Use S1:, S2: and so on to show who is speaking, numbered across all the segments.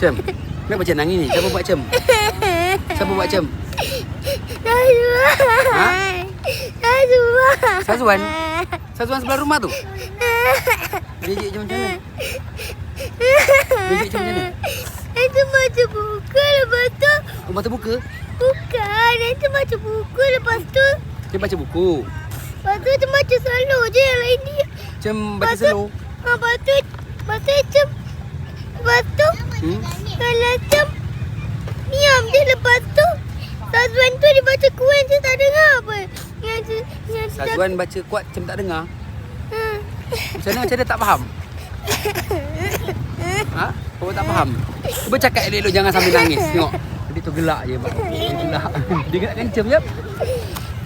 S1: Cem. Kenapa macam nangis ni? Siapa buat Cem? Siapa buat Cem?
S2: Sazwan.
S1: Ha?
S2: Sazwan.
S1: Sazwan? Sazuan sebelah rumah tu? Rejek macam mana? Rejek macam mana?
S2: Itu baca buku lepas tu
S1: Oh, mata buka?
S2: Bukan Itu baca buku lepas tu
S1: Dia baca buku.
S2: Lepas tu dia baca selalu je yang lain dia
S1: Cem baca slow.
S2: ha, Lepas tu Lepas tu macam Lepas tu
S1: Hmm?
S2: Kalau macam Diam je lepas tu Sazwan tu dia baca kuat je tak dengar apa Yang yang tu
S1: Sazuan baca kuat Cem tak dengar.
S2: Hmm.
S1: Macam mana macam dia tak faham? Ha? Kau tak faham? Cuba cakap elok-elok jangan sambil nangis. Tengok. Dia tu gelak je. Mak. Dia gelak. Dia gelak kencam je.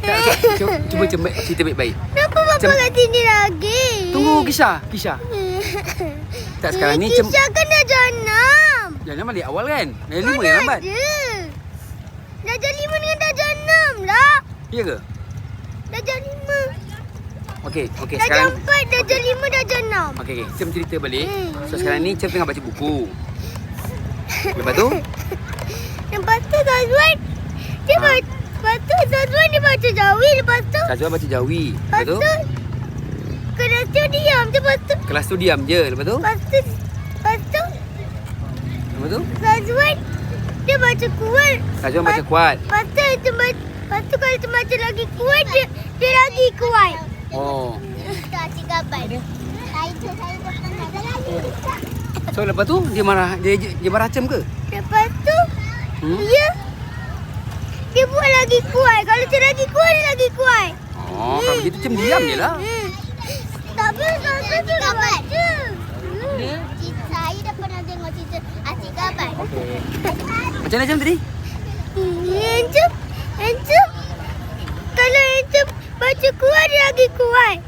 S1: Tak, cuba, cuba cerita baik-baik.
S2: Kenapa Papa
S1: Macam-
S2: kat sini lagi
S1: Tunggu Kisha. Kisha. Tak sekarang ni Cem...
S2: Kisah kan dah jam 6
S1: Jangan balik awal kan? Dah lima yang lambat.
S2: ada Dah jam 5 dengan dah jam 6 lah
S1: Ya ke?
S2: Dah jam 5
S1: Okey, okey.
S2: Dah jam
S1: Sekarang...
S2: 4 Dah jam 5 Dah jam 6
S1: Okey, okey. Cem cerita balik.
S2: Hmm.
S1: So sekarang ni Cem tengah baca buku. Lepas tu,
S2: Lepas tu Zazwan Dia
S1: Ha.
S2: baca Lepas tu Zazwan dia baca Jawi Lepas tu
S1: Sazuan baca Jawi. Lepas
S2: Lepas
S1: tu,
S2: tu Kelas tu diam je Lepas tu
S1: kelas tu diam je. Lepas tu
S2: Lepas tu lepas tu, Zazwan Dia baca kuat
S1: Sazuan baca kuat.
S2: Lepas tu dia baca Lepas tu kalau dia baca lagi kuat Dia, dia lagi kuat
S1: Oh.
S2: Itu
S1: So lepas tu dia marah dia dia marah Cem ke?
S2: Lepas tu
S1: Hmm?
S2: Dia Dia buat lagi kuat Kalau dia lagi kuat Dia lagi kuat
S1: Oh, kalau begitu Cem diam je lah.
S2: hmm. Tapi Tapi tu dah baca hmm. Saya dah pernah tengok cerita Asyik kabar
S1: Okey. Macam mana Cem tadi?
S2: Encem Encem Kalau Encem baca kuat Dia lagi kuat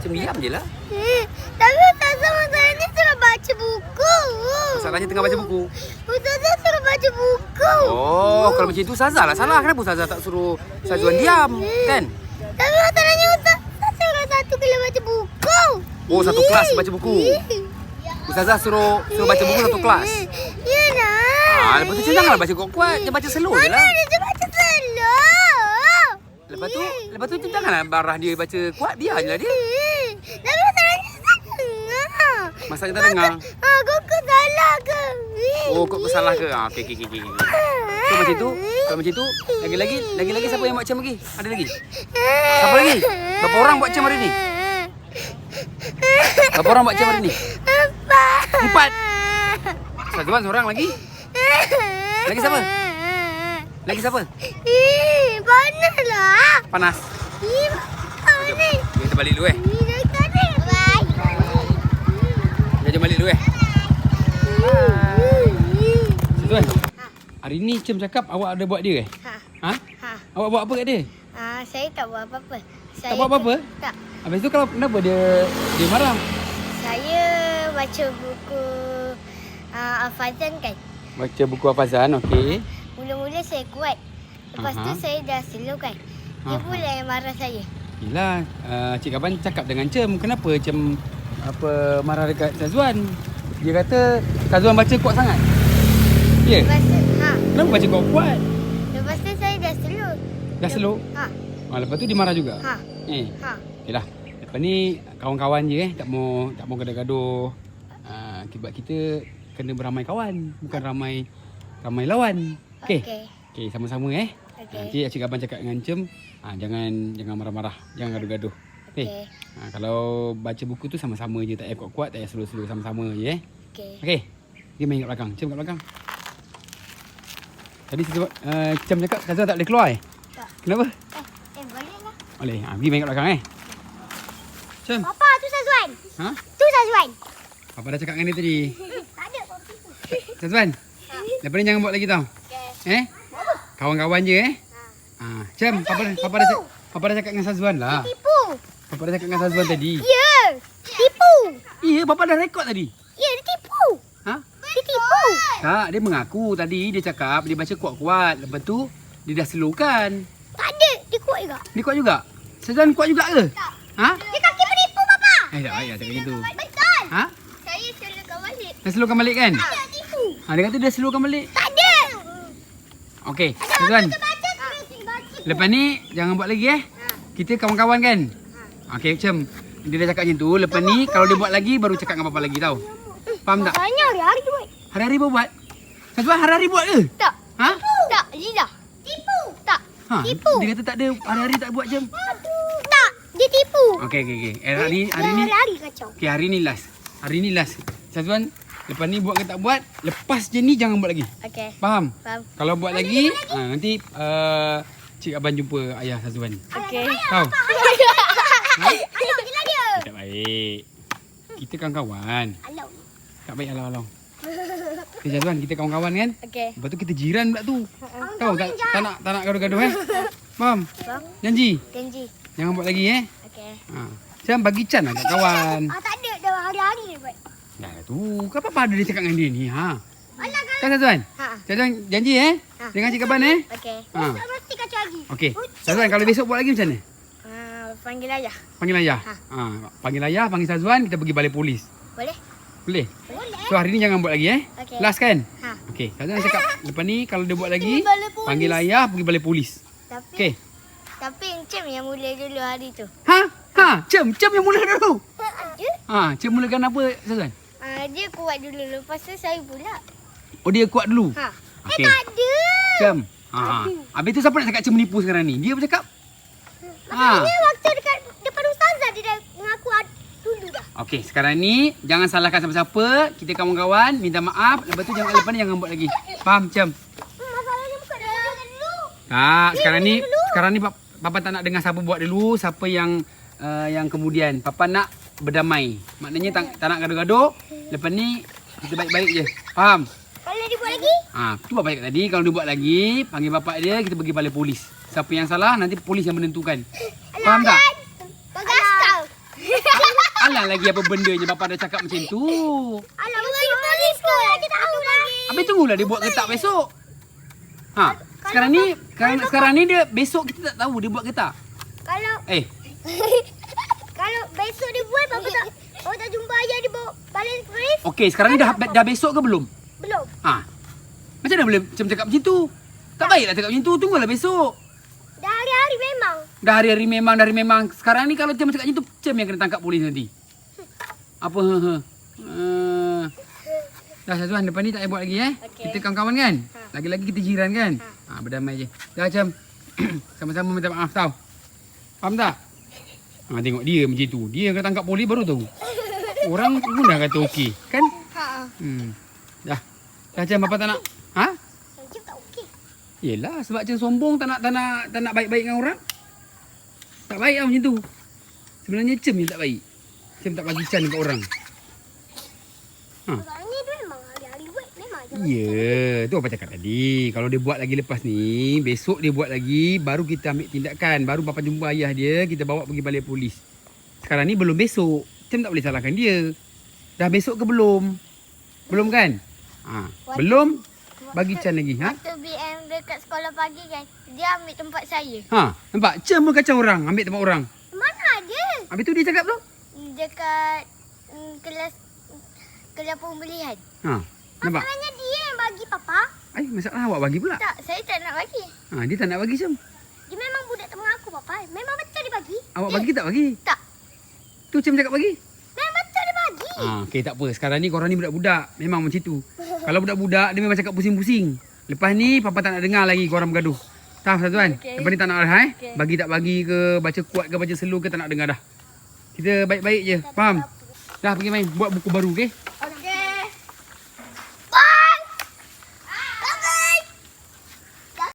S1: Cem diam je lah.
S2: hmm. Tapi Ustazah Ustazah ni suruh baca buku
S1: Masalahnya tengah baca buku.
S2: Ustazah suruh baca buku
S1: Oh, kalau macam itu Saza lah salah. Kenapa Saza tak suruh Sazuan diam? Kan?
S2: Tapi masalahnya Ustaz Ustaz suruh satu kali baca buku
S1: Oh, satu kelas baca buku. Ustazah suruh suruh baca buku satu kelas. Ah, lepas tu janganlah baca kuat-kuat. Dia baca slow je
S2: Mana
S1: lah.
S2: dia baca slow
S1: Lepas tu, lepas tu Cem janganlah marah dia baca kuat. Biar je lah dia.
S2: Hmm. Tapi masalahnya Ustaz dengar
S1: Masa kita dengar.
S2: Ah, kau salah ke?
S1: Oh, kau kau salah ke? Ah, okey okey okey. So macam tu, kalau macam tu, lagi-lagi, lagi-lagi siapa yang buat Cem lagi? Ada lagi? Siapa lagi? Berapa orang buat Cem hari ni? Berapa orang buat Cem hari ni?
S2: Empat.
S1: Empat. Sazuan seorang lagi? Lagi siapa? Lagi siapa?
S2: Ih, panaslah.
S1: Panas.
S2: Ih, panas.
S1: Kita balik dulu eh. Kita jom balik dulu eh. Sazuan. Hari ni Cem cakap awak ada buat dia eh?
S2: Ha,
S1: Ha?
S2: ha.
S1: Awak buat apa kat dia?
S2: Ah, saya tak buat apa-apa. Saya
S1: buat apa-apa?
S2: Tak.
S1: Habis tu kalau kenapa dia dia marah?
S2: Saya baca buku uh, Al-Fazan kan.
S1: Baca buku Hafazan, okey.
S2: Mula-mula saya kuat. Lepas tu
S1: Aha.
S2: saya dah slow kan. Dia
S1: Aha.
S2: pula yang marah saya.
S1: Yelah, uh, Cik Kaban cakap dengan Cem, kenapa Cem apa marah dekat Sazuan? Dia kata Sazuan baca kuat sangat. Ya? Yeah.
S2: Lepas tu, ha.
S1: Kenapa baca kuat-kuat?
S2: Lepas tu saya dah slow.
S1: Dah slow?
S2: Ha.
S1: Ah, lepas tu dia marah juga.
S2: Ha.
S1: Eh,
S2: Ha.
S1: yalah. Lepas ni kawan-kawan je eh, tak mau tak mau gaduh-gaduh. Uh, akibat kita kena beramai kawan, bukan ramai ramai lawan. Okey.
S2: Okey.
S1: Okey, sama-sama eh.
S2: Okey.
S1: Nanti Cik Abang cakap dengan Cem, ah, jangan jangan marah-marah, jangan gaduh-gaduh. Okey.
S2: Okey.
S1: Ha, kalau baca buku tu sama-sama je, tak payah kuat-kuat, tak payah slow-slow, sama-sama je eh.
S2: Okey.
S1: Okey. Dia main kat belakang. Cem kat belakang. Tadi sebab uh, Cem cakap Kazal tak boleh keluar eh?
S2: Tak.
S1: Kenapa?
S2: Eh, eh boleh lah.
S1: Boleh. Ha, pergi main kat belakang eh. Cem.
S2: Papa, tu Sazwan.
S1: Ha?
S2: Tu Sazwan.
S1: Apa dah cakap dengan dia tadi?
S2: Ada.
S1: Sazwan. Lepas ni jangan buat lagi tau.
S2: Okey.
S1: Eh? Kawan-kawan je eh. Ha, Cem, papa dah papa dah papa dah cakap dengan Sazwan lah.
S2: Tipu.
S1: Papa dah cakap dengan Sazwan tadi.
S2: Ya. Tipu.
S1: Iya, papa dah rekod tadi.
S2: Ya, dia tipu.
S1: Ha?
S2: Dia tipu.
S1: Tak, dia mengaku tadi dia cakap dia baca kuat-kuat. Lepas tu dia dah slowkan.
S2: Tak ada. Dia kuat juga.
S1: Dia kuat juga. Sazwan kuat juga ke?
S2: Tak.
S1: Ha?
S2: Dia kaki penipu, Papa.
S1: Eh, tak payah cakap gitu.
S2: Betul.
S1: Ha?
S2: Saya selalu balik.
S1: Dah slowkan balik kan?
S2: Tak tipu.
S1: Ha, dia kata dia slowkan balik.
S2: Tak ada.
S1: Okey, tuan.
S2: Baca.
S1: Lepas ni jangan buat lagi eh. Kita kawan-kawan kan? Okey, macam dia dah cakap macam tu. Lepas ni kalau dia buat lagi baru cakap dengan papa lagi tau. Faham tak?
S2: Hanya hari-hari buat.
S1: Hari-hari buat. Tuan hari-hari buat ke?
S2: Tak.
S1: Ha?
S2: Tak, Lila. Tipu. Tak.
S1: Ha,
S2: Tipu.
S1: dia kata tak ada hari-hari tak buat macam.
S2: Tak, dia tipu.
S1: Okey, okey, okey. Eh, hari, hari ni
S2: Hari-hari kacau.
S1: Okey, hari ni last. Hari ni last. Tuan, lepas ni buat ke tak buat, lepas je ni jangan buat lagi.
S2: Okey.
S1: Faham?
S2: Faham.
S1: Kalau buat lagi, ha, nanti uh, Cik Abang jumpa ayah Sazwan.
S2: Okey.
S1: Tahu?
S2: Alau je lah dia.
S1: Tak baik. Kita kawan-kawan.
S2: Alau.
S1: Tak baik alau-alau. Okay, Sazwan, kita kawan-kawan kan?
S2: Okey.
S1: Lepas tu kita jiran pula tu. Tahu tak, tak nak tak nak gaduh-gaduh eh? Faham?
S2: Faham.
S1: Janji.
S2: Janji.
S1: Jangan buat lagi eh.
S2: Okey.
S1: Ha. Macam bagi can lah kat kawan.
S2: Ah, tak ada. Dah hari-hari dia buat.
S1: Dah tu, kenapa ada dia cakap dengan dia ni? Ha.
S2: Kan.
S1: Kan Sazwan?
S2: Ha.
S1: Sazwan janji eh?
S2: Ha.
S1: Dengan Cik Kaban eh?
S2: Okey.
S1: Ha.
S2: Mesti kacau lagi.
S1: Okey. Sazwan kalau besok buat lagi macam mana?
S2: Ah, panggil ayah.
S1: Panggil ayah.
S2: Ha.
S1: Ha. Panggil ayah, panggil Sazwan, kita pergi balai polis.
S2: Boleh?
S1: Boleh?
S2: Boleh.
S1: So hari ni jangan buat lagi eh?
S2: Okey.
S1: Last kan?
S2: Ha.
S1: Okey. Sazwan cakap lepas ni kalau dia buat lagi, panggil ayah pergi balai polis.
S2: Tapi
S1: Okey.
S2: tapi Encem yang mula dulu hari tu.
S1: Ha? Ha, Cem, Cem yang mula dulu.
S2: Dia,
S1: Ha, Cem mulakan apa Sazwan?
S2: Dia kuat dulu. Lepas tu saya pula.
S1: Oh dia kuat dulu.
S2: Ha.
S1: Okey.
S2: Eh, tak ada.
S1: Cem. Ha. ha. Habis tu siapa nak cakap Cem menipu sekarang ni? Dia apa cakap? Ha.
S2: Waktu dekat depan ustazah dia dah mengaku dulu dah.
S1: Okey, sekarang ni jangan salahkan siapa-siapa. Kita kawan-kawan minta maaf. Lepas tu jangan lepas ni jangan buat lagi. Faham, Cem?
S2: Masalahnya bukan dia dulu.
S1: Tak, sekarang ni sekarang ni papa, papa tak nak dengar siapa buat dulu, siapa yang uh, yang kemudian. Papa nak berdamai. Maknanya tak, tak nak gaduh-gaduh. Lepas ni kita baik-baik je. Faham?
S2: Kalau dia buat lagi,
S1: Ha, tu bapa cakap tadi kalau dia buat lagi, panggil bapak dia, kita pergi balai polis. Siapa yang salah nanti polis yang menentukan. Faham tak?
S2: bagas kau.
S1: Alah lagi apa bendanya bapa dah cakap macam tu.
S2: Alah, betul polis kau. Kita tahu lagi.
S1: Habis tunggulah dia buat ke tak besok. Ha, sekarang ni sekarang, sekarang ni dia besok kita tak tahu dia buat ke tak.
S2: Kalau
S1: Eh,
S2: kalau besok dia buat, Papa tak Papa tak jumpa ayah dia bawa balik polis?
S1: okey sekarang ni dah dah besok ke belum?
S2: Belum.
S1: Ha. Macam mana boleh macam cakap macam tu? Tak baiklah cakap macam tu. Tunggulah besok.
S2: Dah hari-hari memang.
S1: Dah hari-hari memang, dah hari memang. Sekarang ni kalau Cem cakap macam tu, Cem yang kena tangkap polis nanti. Apa? Ha, ha. Uh, dah Syazwan, depan ni tak payah buat lagi eh.
S2: Okey.
S1: Kita kawan-kawan kan? Lagi-lagi kita jiran kan? Ha, berdamai je. Dah Cem. Sama-sama minta maaf tau. Faham tak? Ha, tengok dia macam tu. Dia yang kena tangkap polis baru tahu. Orang pun dah kata okey. Kan?
S2: Ha.
S1: Hmm. Dah. Dah Cem, apa tak nak? Ha?
S2: Encik tak okey.
S1: Yelah sebab Cem sombong tak nak tak nak tak nak baik-baik dengan orang. Tak baik lah macam tu. Sebenarnya Cem yang tak baik. Cem tak bagi can dekat orang. Ha.
S2: Masalahnya dia memang hari-hari buat. Memang je.
S1: Ya, tu apa cakap tadi. Kalau dia buat lagi lepas ni, besok dia buat lagi, baru kita ambil tindakan. Baru bapa jumpa ayah dia, kita bawa pergi balai polis. Sekarang ni belum besok. Cem tak boleh salahkan dia. Dah besok ke belum? Belum kan? Ha. Belum? Bagi can lagi. Ha?
S2: Waktu BM dekat sekolah pagi kan, dia ambil tempat saya.
S1: Ha, nampak? Cem pun kacau orang, ambil tempat orang.
S2: Mana ada?
S1: Habis tu dia cakap tu?
S2: Dekat mm, kelas kelas pembelian.
S1: Ha, nampak?
S2: Masalahnya dia yang bagi papa.
S1: Ai, masalah awak bagi pula.
S2: Tak, saya tak nak bagi.
S1: Ha, dia tak nak bagi Cem.
S2: Dia memang budak tak mengaku papa. Memang betul dia bagi.
S1: Awak bagi tak bagi?
S2: Tak.
S1: Tu Cem cakap bagi.
S2: Memang betul dia bagi.
S1: Ha, okey tak apa. Sekarang ni korang ni budak-budak. Memang macam tu. Kalau budak-budak dia memang cakap pusing-pusing. Lepas ni papa tak nak dengar lagi korang bergaduh. Tahu satu kan?
S2: Okey.
S1: Lepas ni tak nak dah eh.
S2: Okey.
S1: Bagi tak bagi ke, baca kuat ke, baca slow ke tak nak dengar dah. Kita baik-baik je. Faham? Dah pergi main buat buku baru okey?